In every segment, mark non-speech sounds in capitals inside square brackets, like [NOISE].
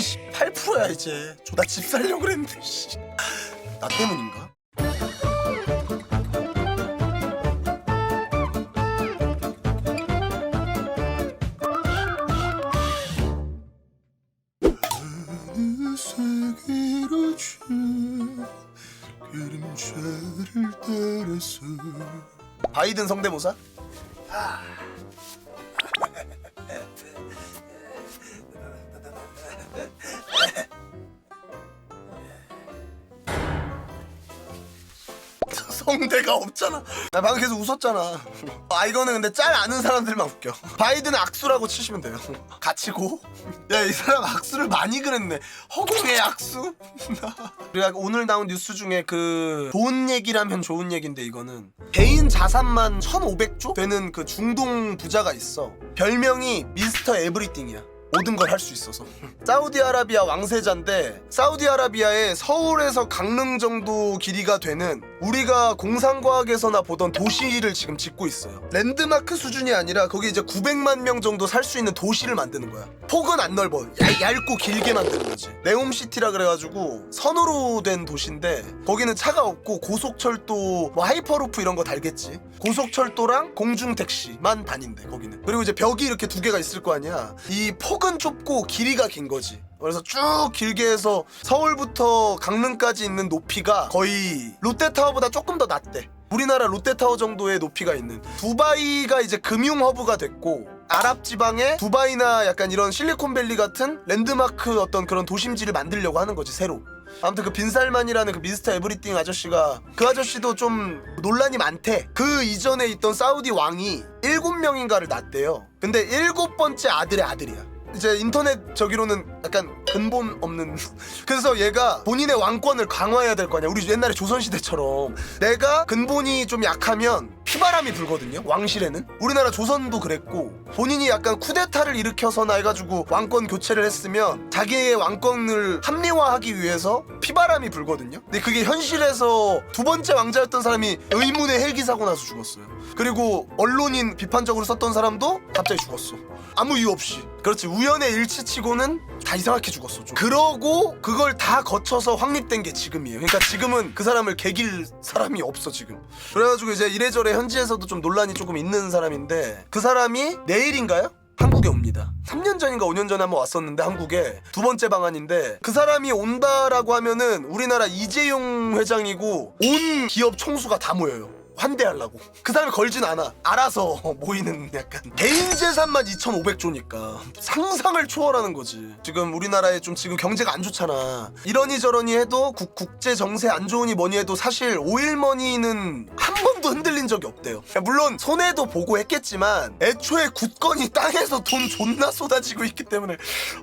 이민이 8%야 이제. 저 나 집 살려고 그랬는데 씨. 나 때문인가? 어느 세계로 줄 그림자를 따라서 바이든 성대모사? 성대가 없잖아. 나 방금 계속 웃었잖아. 아 이거는 근데 짤 아는 사람들만 웃겨. 바이든 악수라고 치시면 돼요. 갇히고. 야 이 사람 악수를 많이 그랬네. 허공의 악수. [LAUGHS] 그리고 오늘 나온 뉴스 중에 그 좋은 얘기라면 좋은 얘기인데 이거는 개인 자산만 1,500조 되는 그 중동 부자가 있어. 별명이 미스터 에브리띵이야. 모든 걸 할 수 있어서. 사우디아라비아 왕세자인데 사우디아라비아의 서울에서 강릉 정도 길이가 되는 우리가 공상과학에서나 보던 도시를 지금 짓고 있어요. 랜드마크 수준이 아니라 거기 이제 900만 명 정도 살 수 있는 도시를 만드는 거야. 폭은 안 넓어. 얇, 얇고 길게 만드는 거지. 네옴시티라 그래가지고 선으로 된 도시인데 거기는 차가 없고 고속철도 뭐 하이퍼루프 이런 거 달겠지. 고속철도랑 공중택시만 다닌대 거기는. 그리고 이제 벽이 이렇게 두 개가 있을 거 아니야. 이폭 은 좁고 길이가 긴 거지 그래서 쭉 길게 해서 서울부터 강릉까지 있는 높이가 거의 롯데타워보다 조금 더 낮대 우리나라 롯데타워 정도의 높이가 있는 두바이가 이제 금융 허브가 됐고 아랍 지방에 두바이나 약간 이런 실리콘밸리 같은 랜드마크 어떤 그런 도심지를 만들려고 하는 거지 새로 아무튼 그 빈살만이라는 그 미스터 에브리띵 아저씨가 그 아저씨도 좀 논란이 많대. 그 이전에 있던 사우디 왕이 일곱 명인가를 낳았대요. 근데 일곱 번째 아들의 아들이야. 이제 인터넷 저기로는 약간 근본 없는. 그래서 얘가 본인의 왕권을 강화해야 될 거 아니야. 우리 옛날에 조선시대처럼. 내가 근본이 좀 약하면 피바람이 불거든요 왕실에는. 우리나라 조선도 그랬고 본인이 약간 쿠데타를 일으켜서나 해가지고 왕권 교체를 했으면 자기의 왕권을 합리화하기 위해서 피바람이 불거든요. 근데 그게 현실에서 두 번째 왕자였던 사람이 의문의 헬기 사고 나서 죽었어요. 그리고 언론인 비판적으로 썼던 사람도 갑자기 죽었어. 아무 이유 없이. 그렇지. 우연의 일치치고는 다 이상하게 죽었어 좀. 그러고 그걸 다 거쳐서 확립된 게 지금이에요 그러니까 지금은 그 사람을 개길 사람이 없어 지금 그래가지고 이제 이래저래 현지에서도 좀 논란이 조금 있는 사람인데 그 사람이 내일인가요? 한국에 옵니다. 3년 전인가 5년 전에 한번 왔었는데 한국에 두 번째 방안인데 그 사람이 온다라고 하면은 우리나라 이재용 회장이고 온 기업 총수가 다 모여요. 환대하려고. 그 사람이 걸진 않아. 알아서 모이는 약간 개인 재산만 2,500조니까 상상을 초월하는 거지. 지금 우리나라에 좀 지금 경제가 안 좋잖아. 이러니 저러니 해도 국, 국제 정세 안 좋으니 뭐니 해도 사실 오일머니는 한 번도 흔들린 적이 없대요. 물론 손해도 보고 했겠지만 애초에 굳건히 땅에서 돈 존나 쏟아지고 있기 때문에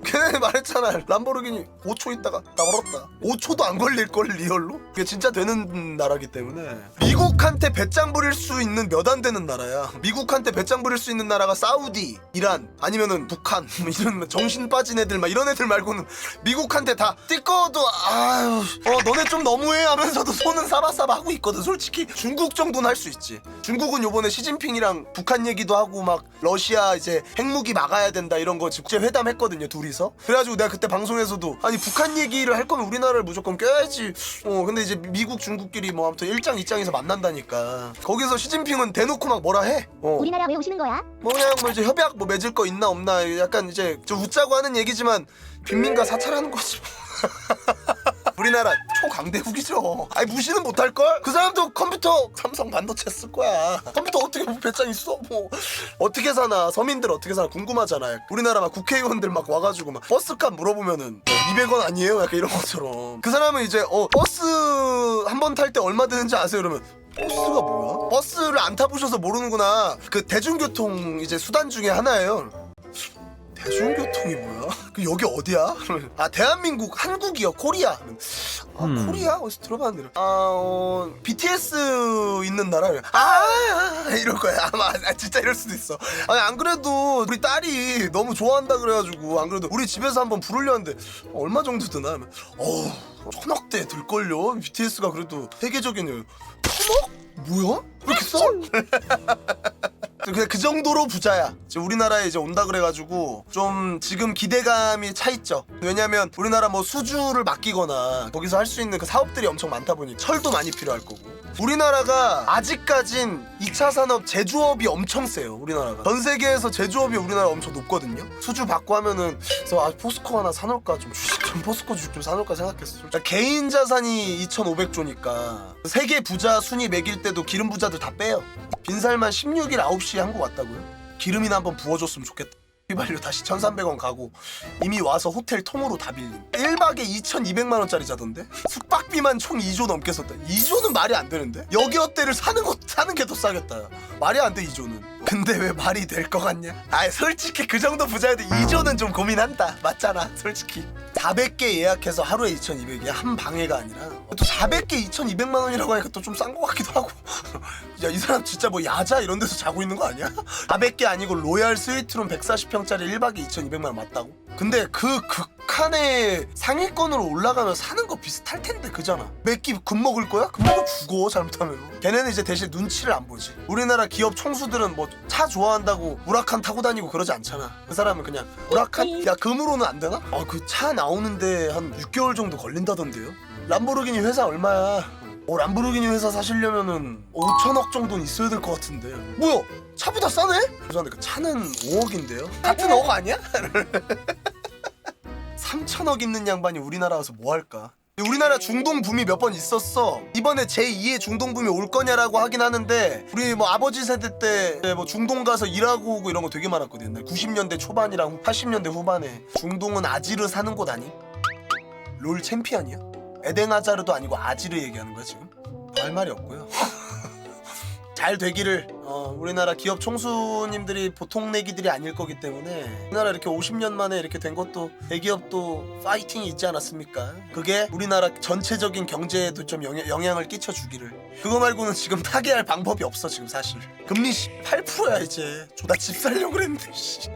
걔네 말했잖아. 람보르기니 5초 있다가 나 얼었다. 5초도 안 걸릴걸 리얼로? 그게 진짜 되는 나라기 때문에. 미국한테 배짱 부릴 수 있는 몇 안 되는 나라야. 미국한테 배짱 부릴 수 있는 나라가 사우디 이란 아니면은 북한 [LAUGHS] 뭐 이런 정신 빠진 애들 막 이런 애들 말고는 미국한테 다 띠꺼도 아유 어 너네 좀 너무해 하면서도 손은 사바사바 하고 있거든. 솔직히 중국 정도는 할 수 있지. 중국은 요번에 시진핑이랑 북한 얘기도 하고 막 러시아 이제 핵무기 막아야 된다 이런 거 국제 회담 했거든요 둘이서. 그래가지고 내가 그때 방송에서도 아니 북한 얘기를 할 거면 우리나라를 무조건 껴야지. 어 근데 이제 미국 중국끼리 뭐 아무튼 1장 2장에서 만난다니까 거기서 시진핑은 대놓고 막 뭐라 해 어. 우리나라 왜 오시는 거야? 뭐 그냥 뭐 이제 협약 뭐 맺을 거 있나 없나 약간 이제 좀 웃자고 하는 얘기지만 빈민가 사찰하는 거지 뭐. [LAUGHS] 우리나라 초강대국이죠. 아니 무시는 못할 걸. 그 사람도 컴퓨터 삼성 반도체 쓸 거야. 컴퓨터 어떻게 뭐 배짱 있어? 뭐 어떻게 사나 서민들 어떻게 사나 궁금하잖아요. 우리나라 막 국회의원들 막 와가지고 막 버스값 물어보면은 200원 아니에요? 약간 이런 것처럼. 그 사람은 이제 어 버스 한 번 탈 때 얼마 드는지 아세요? 그러면 버스가 뭐야? 버스를 안 타보셔서 모르는구나. 그 대중교통 이제 수단 중에 하나예요. 대중교통이 뭐야? [LAUGHS] 그 여기 어디야? [LAUGHS] 아 대한민국 한국이요 코리아. 아 음. 코리아 어디서 들어봤는데? 아 어, BTS 있는 나라. 아, 아 이럴 거야 아마 아, 진짜 이럴 수도 있어. 아니 안 그래도 우리 딸이 너무 좋아한다 그래가지고 안 그래도 우리 집에서 한번 부르려는데 얼마 정도 드나? 하면 어 천억대 들걸요. BTS가 그래도 세계적인? 뭐야? 왜 이렇게 써? 그냥 [LAUGHS] 그 정도로 부자야. 이제 우리나라에 이제 온다 그래가지고 좀 지금 기대감이 차 있죠. 왜냐면 우리나라 뭐 수주를 맡기거나 거기서 할 수 있는 그 사업들이 엄청 많다 보니 철도 많이 필요할 거고. 우리나라가 아직까진 2차 산업 제조업이 엄청 세요. 우리나라가 전 세계에서 제조업이 우리나라 엄청 높거든요. 수주 받고 하면은 그래서 아 포스코 하나 사놓을까 좀 주식 좀 포스코 주식 좀 사놓을까 생각했어. 그러니까 개인 자산이 2,500조니까 세계 부자 순위 매길 때도 기름 부자들 다 빼요. 빈살만 16일 9시에 한국 왔다고요? 기름이나 한번 부어줬으면 좋겠다. 휘발유 다시 1,300원 가고 이미 와서 호텔 통으로 다 빌림 1박에 2,200만 원짜리 자던데 숙박비만 총 2조 넘게 썼다 2조는 말이 안 되는데 여기 어때를 사는 거 사는 게 더 싸겠다 야. 말이 안 돼 2조는 근데 왜 말이 될 것 같냐 아 솔직히 그 정도 부자여도 2조는 좀 고민한다 맞잖아 솔직히 400개 예약해서 하루에 2,200이야 한 방해가 아니라 또 400개 2,200만 원이라고 하니까 또 좀싼것 같기도 하고 [LAUGHS] 야 이 사람 진짜 뭐 야자 이런 데서 자고 있는 거 아니야? 400개 아니고 로얄 스위트룸 140평짜리 1박에 2,200만 원 맞다고? 근데 그 극 한의 상위권으로 올라가면 사는 거 비슷할 텐데 그잖아 몇 끼 금 먹을 거야? 금먹을 죽어 잘못하면 걔네는 이제 대신 눈치를 안 보지 우리나라 기업 총수들은 뭐 차 좋아한다고 우라칸 타고 다니고 그러지 않잖아 그 사람은 그냥 우라칸? 야 금으로는 안 되나? 아 그 차 나오는데 한 6개월 정도 걸린다던데요 람보르기니 회사 얼마야 어, 람보르기니 회사 사시려면은 5천억 정도는 있어야 될 것 같은데. 뭐야? 차보다 싸네? 죄송한데 그 차는 5억인데요? 같은 억 아니야? [LAUGHS] 3천억 있는 양반이 우리나라 와서 뭐 할까? 우리나라 중동 붐이 몇 번 있었어. 이번에 제2의 중동 붐이 올 거냐라고 하긴 하는데 우리 뭐 아버지 세대 때 뭐 중동 가서 일하고 오고 이런 거 되게 많았거든. 90년대 초반이랑 80년대 후반에 중동은 아지르 사는 곳 아니? 롤 챔피언이야? 에덴 아자르도 아니고 아지르 얘기하는 거야 지금? 할 말이 없고요. [LAUGHS] 잘 되기를 어, 우리나라 기업 총수님들이 보통 내기들이 아닐 거기 때문에 우리나라 이렇게 50년 만에 이렇게 된 것도 대기업도 파이팅이 있지 않았습니까? 그게 우리나라 전체적인 경제에도 좀 영향, 영향을 끼쳐주기를 그거 말고는 지금 타개할 방법이 없어 지금 사실 금리 8%야 이제 저 나 집 살려고 그랬는데 씨.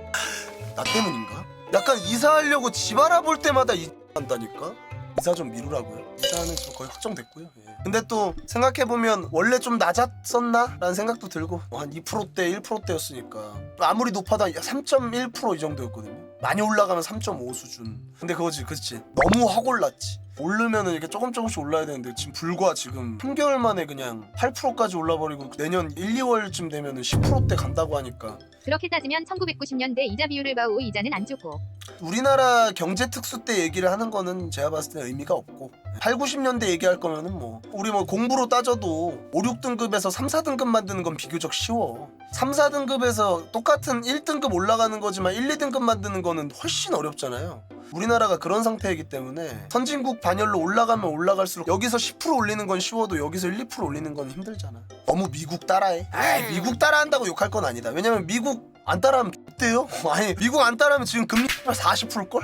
나 때문인가? 약간 이사하려고 집 알아볼 때마다 이한다니까 이사 좀 미루라고요. 이사는 저 거의 확정됐고요. 예. 근데 또 생각해 보면 원래 좀 낮았었나 라는 생각도 들고 뭐 한 2%대 1%대였으니까 아무리 높아도 3.1%이 정도였거든요. 많이 올라가면 3.5 수준. 근데 그거지, 그렇지. 너무 확 올랐지. 오르면은 이렇게 조금 조금씩 올라야 되는데 지금 불과 지금 3개월 만에 그냥 8%까지 올라버리고 내년 1, 2월쯤 되면은 10%대 간다고 하니까. 그렇게 따지면 1990년대 이자 비율을 봐 오 이자는 안 좋고. 우리나라 경제 특수 때 얘기를 하는 거는 제가 봤을 때 의미가 없고 8, 90년대 얘기할 거면은 뭐 우리 뭐 공부로 따져도 5, 6등급에서 3, 4등급 만드는 건 비교적 쉬워. 3, 4등급에서 똑같은 1등급 올라가는 거지만 1, 2등급 만드는 거는 훨씬 어렵잖아요. 우리나라가 그런 상태이기 때문에 선진국 반열로 올라가면 올라갈수록 여기서 10% 올리는 건 쉬워도 여기서 1, 2% 올리는 건 힘들잖아. 너무 미국 따라해. 아이 미국 따라한다고 욕할 건 아니다. 왜냐면 미국 안 따라하면 어때요? [LAUGHS] 아니 미국 안 따라하면 지금 금리 40%걸?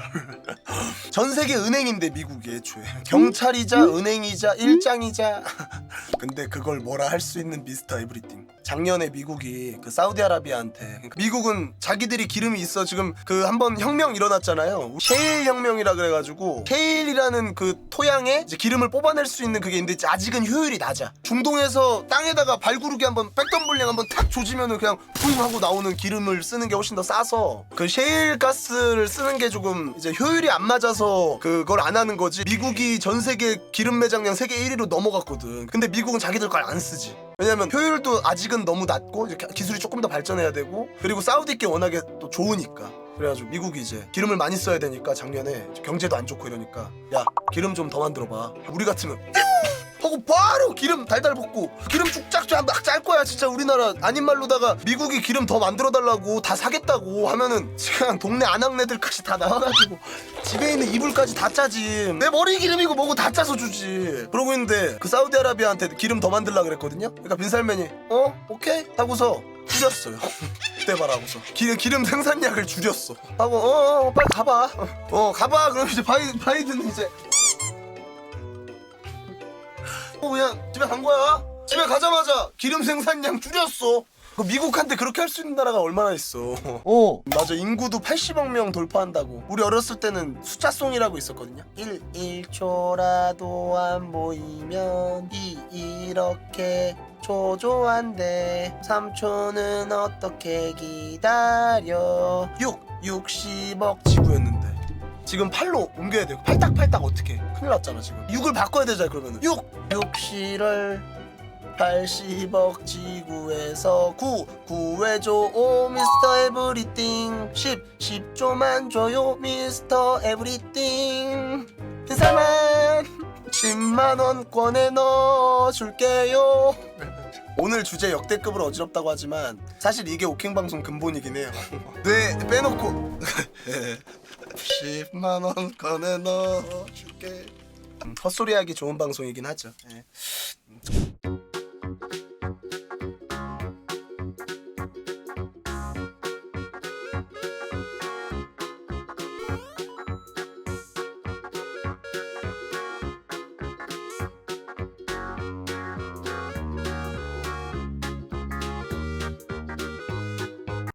[LAUGHS] 전 세계 은행인데 미국이 애초에. 경찰이자 은행이자 일장이자. [LAUGHS] 근데 그걸 뭐라 할 수 있는 미스터 에브리띵 작년에 미국이 그 사우디아라비아한테 그러니까 미국은 자기들이 기름이 있어 지금 그 한번 혁명 일어났잖아요. 셰일 혁명이라 그래가지고 셰일이라는 그 토양에 이제 기름을 뽑아낼 수 있는 그게 있는데 아직은 효율이 낮아. 중동에서 땅에다가 발구르기 한번 백덤블링 한번 탁 조지면은 그냥 쿵 하고 나오는 기름을 쓰는 게 훨씬 더 싸서 그 셰일 가스를 쓰는 게 조금 이제 효율이 안 맞아서 그걸 안 하는 거지. 미국이 전 세계 기름 매장량 세계 1위로 넘어갔거든. 근데 미국은 자기들 걸 안 쓰지 왜냐면 효율도 아직은 너무 낮고 기술이 조금 더 발전해야 되고 그리고 사우디께 워낙에 또 좋으니까. 그래가지고 미국이 이제 기름을 많이 써야 되니까 작년에 경제도 안 좋고 이러니까 야 기름 좀 더 만들어봐. 우리 같으면 하고 바로 기름 달달 붓고 기름 쭉쫙쫙 막짤 거야 진짜 우리나라. 아닌 말로다가 미국이 기름 더 만들어 달라고 다 사겠다고 하면은 그냥 동네 아낙네들까지 다 나와가지고 집에 있는 이불까지 다 짜지 내 머리 기름이고 뭐고 다 짜서 주지. 그러고 있는데 그 사우디아라비아한테 기름 더 만들라 그랬거든요? 그러니까 빈살맨이 어? 오케이? 하고서 줄였어요. [LAUGHS] 그때 말하고서. 기, 기름 생산량을 줄였어. 하고 어, 어 빨리 가봐. 어 가봐. 그럼 이제 바이, 바이든은 이제 어 그냥 집에 간 거야. 집에 가자마자 기름 생산량 줄였어. 그 미국한테 그렇게 할 수 있는 나라가 얼마나 있어 어. 맞아 인구도 80억 명 돌파한다고 우리 어렸을 때는 숫자송이라고 있었거든요 1 1초라도 안 보이면 이 이렇게 초조한데 3초는 어떻게 기다려 6 60억 지구였는데 지금 8로 옮겨야 돼요. 팔딱팔딱 어떻게? 큰일 났잖아 지금. 6을 바꿔야 되잖아 그러면 6 6시를 80억 지구에서 9 구해줘 오 미스터 에브리띵. 10 10조만 줘요 미스터 에브리띵. 인사만 10만원권에 넣어줄게요. 오늘 주제 역대급으로 어지럽다고 하지만 사실 이게 오킹방송 근본이긴 해요. 네 빼놓고. [LAUGHS] 10만원권에 넣어줄게. 음, 헛소리하기 좋은 방송이긴 하죠. 예.